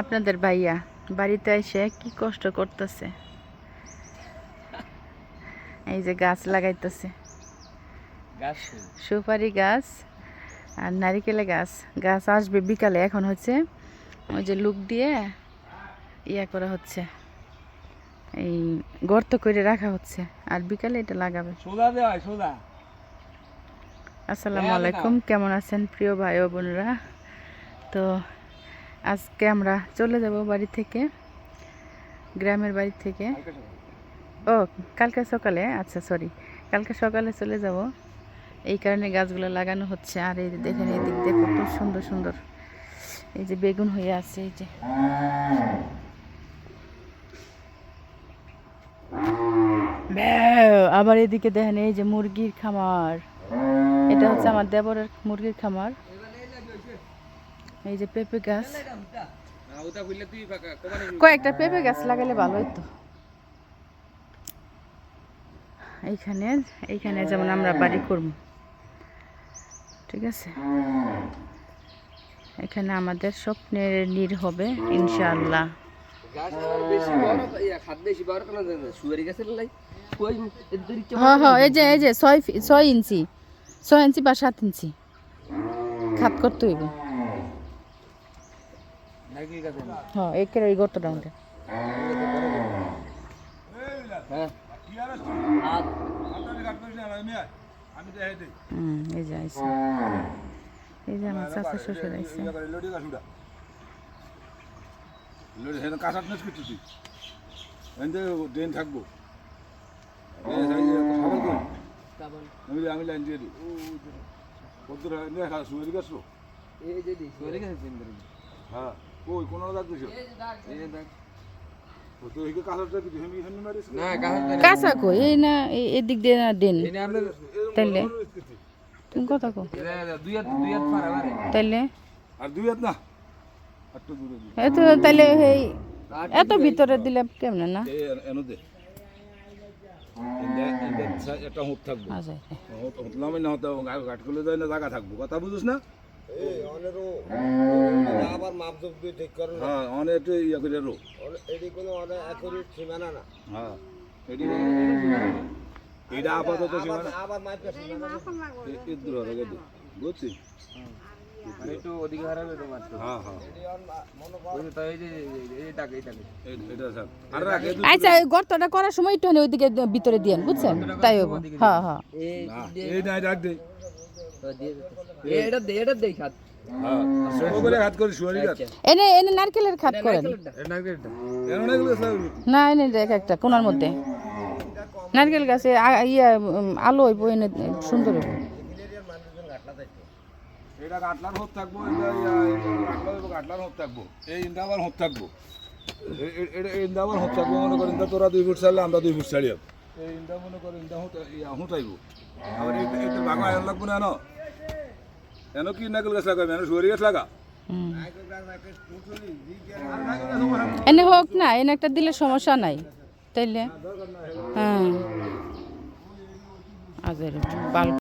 আপনাদের ভাইয়া বাড়িতে এসে কি কষ্ট করতেছে? এই যে গাছ লাগাইতেছে। সুপারি গাছ আর নারিকেলে গাছ। গাছ আসবে বিকালে এখন হচ্ছে ওই যে লুক দিয়ে ইয়া করা হচ্ছে। এই গর্ত করে রাখা হচ্ছে আর বিকালে এটা লাগাবে। আসসালামু আলাইকুম কেমন আছেন প্রিয় ভাই ও বোনেরা? তো আজকে আমরা চলে যাব বাড়ি থেকে গ্রামের বাড়ি থেকে। ও কালকে সকালে? আচ্ছা সরি কালকে সকালে চলে যাব। এই কারণে গাছগুলো লাগানো হচ্ছে আর এই দেখেন এই দিক দিয়ে কত সুন্দর সুন্দর। এই যে বেগুন হয়ে আছে এই যে। আবার এদিকে দেখেন এই যে মুরগির খামার। এটা হচ্ছে আমার দেবরের মুরগির খামার। এই যে পেঁপে গাছ। কোমানি কয়েকটা পেঁপে গাছ লাগালে ভালো হতো এইখানে এইখানে যেমন আমরা বাড়ি করব। ঠিক আছে? এখানে আমাদের স্বপ্নের নীর হবে ইনশাআল্লাহ। হ্যাঁ হ্যাঁ এই যে এই যে ছয় ছয় ইঞ্চি ছয় ইঞ্চি বা সাত ইঞ্চি। খাত করতে হইব। হ্যাঁ এই গর্তটা মধ্যে হ্যাঁ। এই যে আইসে। এই যে আমার চাচা শ্বশুর আইসে। কাঁচাত কিছু তুই ড্রেন থাকব আমি আমি লাইন দিয়ে দিই সুয়ের গেছো হ্যাঁ। কই কোন দাগ দিছো এই দেখ তো এই না কাঁচা কই? এই না এদিক দিয়ে না দেন। তাইলে। তুমি কথা কো তাইলে? আর দুই হাত না? একটু দূরে দিবি এত তাইলে এই এত ভিতরে দিলে কেমনে না? একটা হুট থাকব। আচ্ছা। হুটলাম না হতো ঘাট করলে যায় না জায়গা থাকব। কথা বুঝিস না? আবার মাপজোক দিয়ে ঠিক করেন হ্যাঁ অনেক একটু ইয়ে করে রো এটি কোনো অনেক সীমানা না। হ্যাঁ এটি এটা আপাতত সীমানা। আবার সীমানা দূর হবে একটু ওদিকে হারাবে তো মাত্র হ্যাঁ হ্যাঁ। দূর। আচ্ছা গর্তটা করার সময় একটু ওইদিকে ভিতরে দিয়েন বুঝছেন? তাই হব। হ্যাঁ হ্যাঁ। এই রাখ দে। এনে এনে নারকেলের খাত করেন। এটা নারকেলটা এমন না গেলে স্যার না এনে দেখ একটা কোনার মধ্যে। নারকেল গাছে ইয়া আলো হইব এনে সুন্দর হইব। এটা কাটলার হোক থাকব এই ইন্দা আবার হোক থাকব। এ- এ- এটা এই ইন্দা হোক থাকব মনে করেন তোরা দুই ফুট ছাড়লে আমরা দুই ফুট ছাড়ি হব এই ইন্দা মনে করেন ইন্দা হুঁটাইব। আবার এই ভাঙা এন লাগবো না এনো। এনো কি নাগল গাছ লাগাবে? এনো শুয়ারি গাছ লাগা? এনে হোক না এনে একটা দিলে সমস্যা নাই তাইলে? হ্যাঁ। আগের বাল্ব